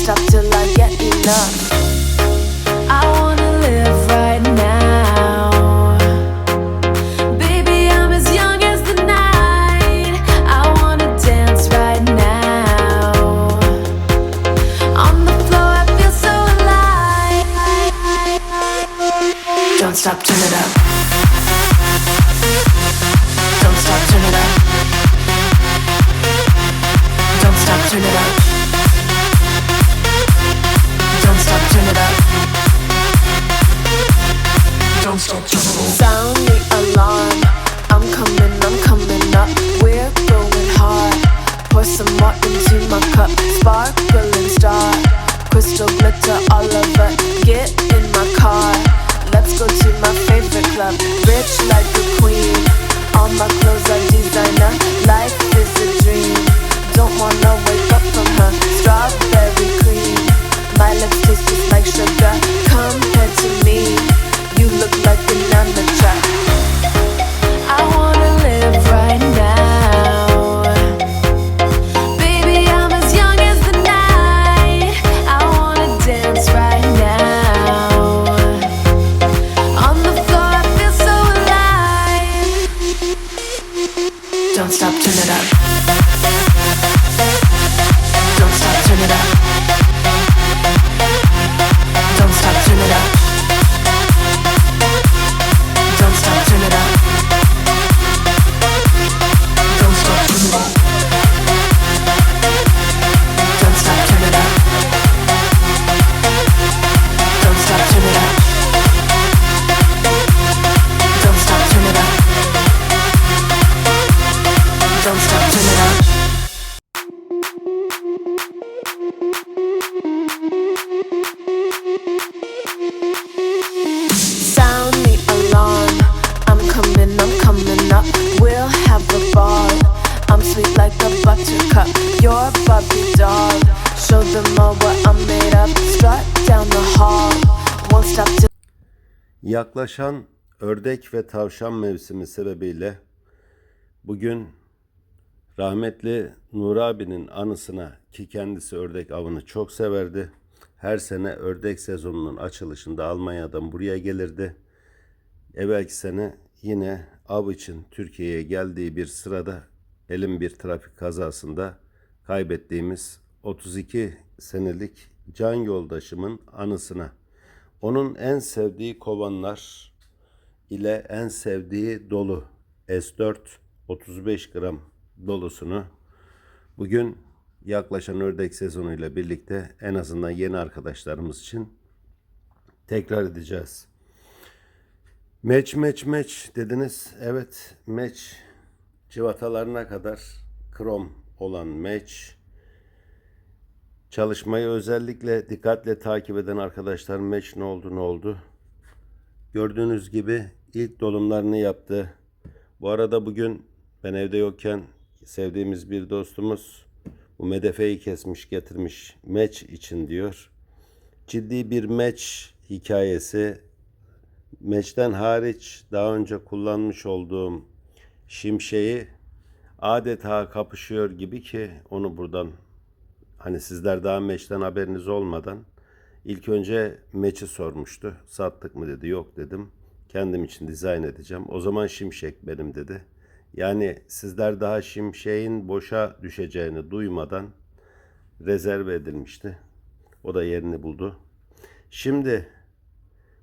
stop till I get enough. I wanna live right now. Baby, I'm as young as the night. I wanna dance right now. On the floor, I feel so alive. Don't stop, turn it up. Don't stop, turn it up. Don't stop, turn it up. Sound the alarm. Don't stop, turn it up. Buttercup. You're Barbie doll. Show them all what I'm made of. Strut down the hall. Won't stop till Yaklaşan ördek ve tavşan mevsimi sebebiyle bugün rahmetli Nur abinin anısına ki kendisi ördek avını çok severdi. Her sene ördek sezonunun açılışında Almanya'dan buraya gelirdi. Evvelki sene yine av için Türkiye'ye geldiği bir sırada elin bir trafik kazasında kaybettiğimiz 32 senelik can yoldaşımın anısına onun en sevdiği kovanlar ile en sevdiği dolu S4 35 gram dolusunu bugün yaklaşan ördek sezonuyla birlikte en azından yeni arkadaşlarımız için tekrar edeceğiz. Meç meç meç dediniz. Evet meç civatalarına kadar krom olan meç Çalışmayı özellikle dikkatle takip eden arkadaşlar meç ne oldu ne oldu. Gördüğünüz gibi ilk dolumlarını yaptı. Bu arada bugün ben evde yokken sevdiğimiz bir dostumuz bu medefeyi kesmiş getirmiş meç için diyor. Ciddi bir meç hikayesi. Meçten hariç daha önce kullanmış olduğum şimşeği adeta kapışıyor gibi ki onu buradan Hani sizler daha meçten haberiniz olmadan ilk önce meçi sormuştu. Sattık mı dedi. Yok dedim. Kendim için dizayn edeceğim. O zaman şimşek benim dedi. Yani sizler daha şimşeğin boşa düşeceğini duymadan rezerve edilmişti. O da yerini buldu. Şimdi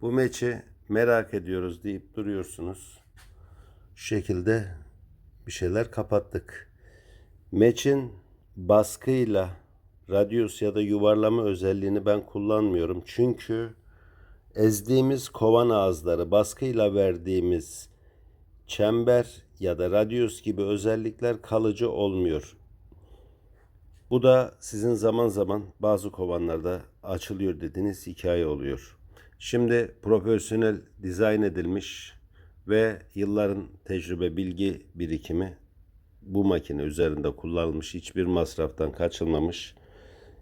bu meçi merak ediyoruz deyip duruyorsunuz. Şekilde bir şeyler kapattık. Meçin baskıyla radyus ya da yuvarlama özelliğini ben kullanmıyorum. Çünkü ezdiğimiz kovan ağızları baskıyla verdiğimiz çember ya da radyus gibi özellikler kalıcı olmuyor. Bu da sizin zaman zaman bazı kovanlarda açılıyor dediğiniz hikaye oluyor. Şimdi profesyonel dizayn edilmiş ve yılların tecrübe bilgi birikimi bu makine üzerinde kullanılmış hiçbir masraftan kaçınmamış.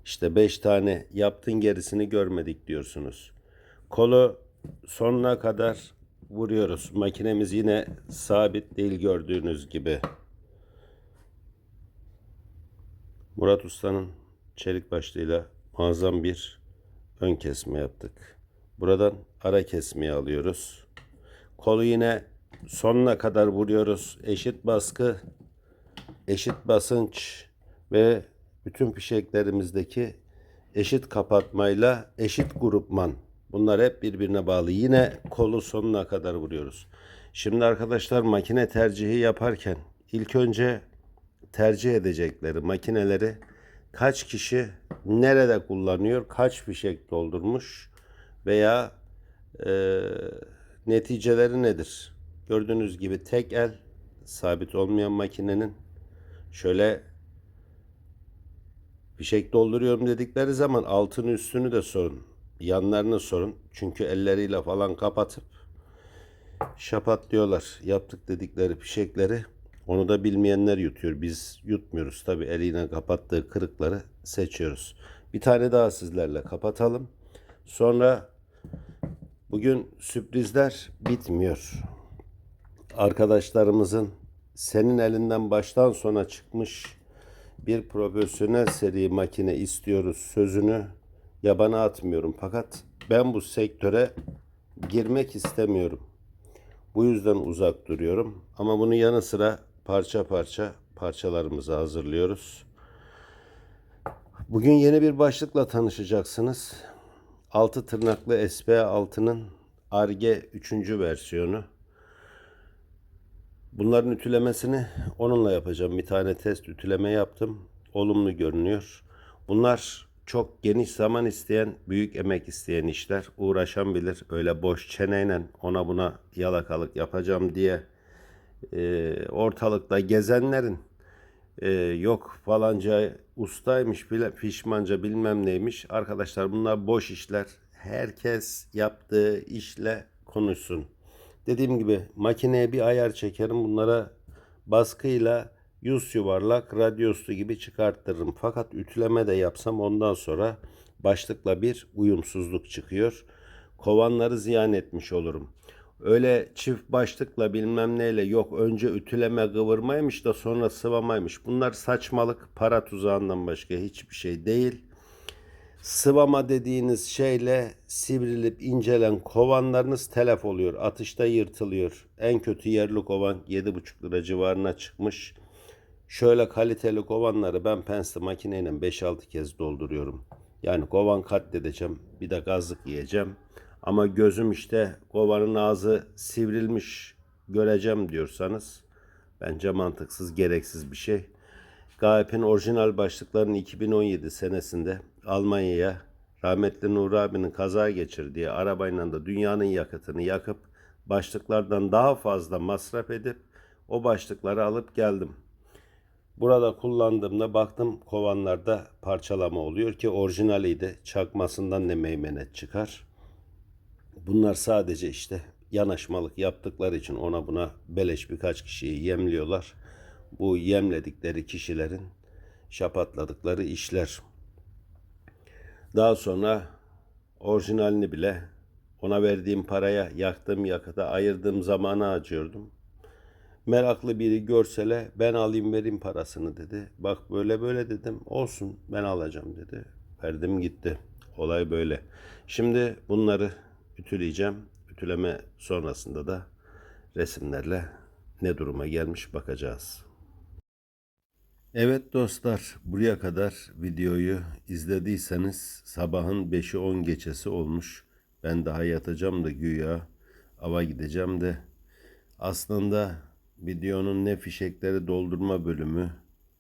İşte 5 tane yaptın gerisini görmedik diyorsunuz. Kolu sonuna kadar vuruyoruz. Makinemiz yine sabit değil gördüğünüz gibi. Murat Usta'nın çelik başlığıyla muazzam bir ön kesme yaptık. Buradan ara kesmeyi alıyoruz. Kolu yine sonuna kadar vuruyoruz. Eşit baskı, eşit basınç ve bütün fişeklerimizdeki eşit kapatmayla eşit grupman. Bunlar hep birbirine bağlı. Yine kolu sonuna kadar vuruyoruz. Şimdi arkadaşlar makine tercihi yaparken ilk önce tercih edecekleri makineleri kaç kişi nerede kullanıyor, kaç fişek doldurmuş veya e, neticeleri nedir? Gördüğünüz gibi tek el sabit olmayan makinenin şöyle fişek dolduruyorum dedikleri zaman altını üstünü de sorun. Yanlarını sorun. Çünkü elleriyle falan kapatıp şapat diyorlar. Yaptık dedikleri fişekleri onu da bilmeyenler yutuyor. Biz yutmuyoruz. Tabi eliyle kapattığı kırıkları seçiyoruz. Bir tane daha sizlerle kapatalım. Sonra bugün sürprizler bitmiyor. Arkadaşlarımızın senin elinden baştan sona çıkmış bir profesyonel seri makine istiyoruz sözünü yabana atmıyorum. Fakat ben bu sektöre girmek istemiyorum. Bu yüzden uzak duruyorum. Ama bunun yanı sıra parça parça parçalarımızı hazırlıyoruz. Bugün yeni bir başlıkla tanışacaksınız. Altı tırnaklı SPA altının Arge 3. versiyonu. Bunların ütülemesini onunla yapacağım. Bir tane test ütüleme yaptım. Olumlu görünüyor. Bunlar çok geniş zaman isteyen, büyük emek isteyen işler. Uğraşan bilir. Öyle boş çeneyle ona buna yalakalık yapacağım diye e, ortalıkta gezenlerin e, yok falanca ustaymış, bile, fişmanca bilmem neymiş. Arkadaşlar bunlar boş işler. Herkes yaptığı işle konuşsun. Dediğim gibi makineye bir ayar çekerim. Bunlara baskıyla yüz yuvarlak radyosu gibi çıkarttırırım. Fakat ütüleme de yapsam ondan sonra başlıkla bir uyumsuzluk çıkıyor. Kovanları ziyan etmiş olurum. Öyle çift başlıkla bilmem neyle yok önce ütüleme kıvırmaymış da sonra sıvamaymış. Bunlar saçmalık para tuzağından başka hiçbir şey değil. Sıvama dediğiniz şeyle sivrilip incelen kovanlarınız telef oluyor. Atışta yırtılıyor. En kötü yerli kovan 7,5 lira civarına çıkmış. Şöyle kaliteli kovanları ben pensli makineyle 5-6 kez dolduruyorum. Yani kovan katledeceğim. Bir de gazlık yiyeceğim. Ama gözüm işte kovanın ağzı sivrilmiş göreceğim diyorsanız bence mantıksız, gereksiz bir şey. GAEP'in orijinal başlıklarını 2017 senesinde Almanya'ya rahmetli Nur abinin kaza geçirdiği arabayla da dünyanın yakıtını yakıp başlıklardan daha fazla masraf edip o başlıkları alıp geldim. Burada kullandığımda baktım kovanlarda parçalama oluyor ki orijinaliydi. Çakmasından ne meymenet çıkar. Bunlar sadece işte yanaşmalık yaptıkları için ona buna beleş birkaç kişiyi yemliyorlar. Bu yemledikleri kişilerin şapatladıkları işler. Daha sonra orijinalini bile ona verdiğim paraya, yaktığım yakıta, ayırdığım zamana acıyordum. Meraklı biri görsele ben alayım vereyim parasını dedi. Bak böyle böyle dedim. Olsun ben alacağım dedi. Verdim gitti. Olay böyle. Şimdi bunları ütüleyeceğim. Ütüleme sonrasında da resimlerle ne duruma gelmiş bakacağız. Evet dostlar, buraya kadar videoyu izlediyseniz sabahın 5'i 10 geçesi olmuş. Ben daha yatacağım da güya ava gideceğim de aslında videonun ne fişekleri doldurma bölümü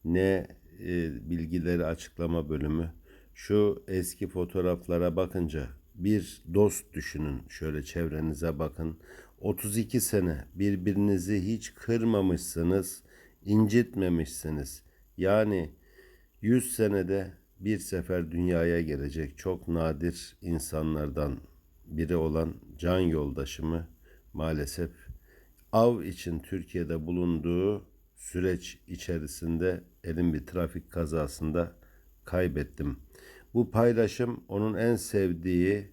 ne e, bilgileri açıklama bölümü şu eski fotoğraflara bakınca bir dost düşünün şöyle çevrenize bakın 32 sene birbirinizi hiç kırmamışsınız incitmemişsiniz yani 100 senede bir sefer dünyaya gelecek çok nadir insanlardan biri olan can yoldaşımı maalesef av için Türkiye'de bulunduğu süreç içerisinde elim bir trafik kazasında kaybettim. Bu paylaşım onun en sevdiği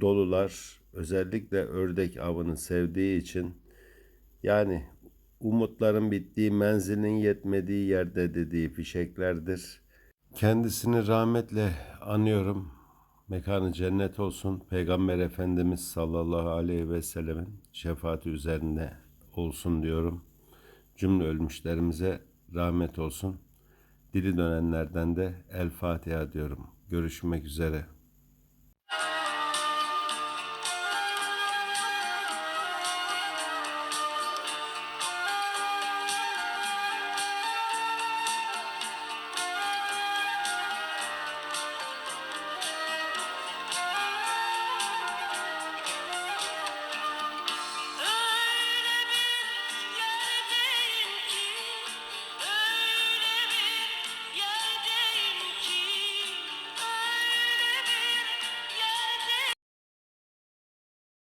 dolular özellikle ördek avını sevdiği için yani umutların bittiği, menzilin yetmediği yerde dediği fişeklerdir. Kendisini rahmetle anıyorum. Mekanı cennet olsun. Peygamber Efendimiz sallallahu aleyhi ve sellemin şefaati üzerine olsun diyorum. Cümle ölmüşlerimize rahmet olsun. Dili dönenlerden de El Fatiha diyorum. Görüşmek üzere.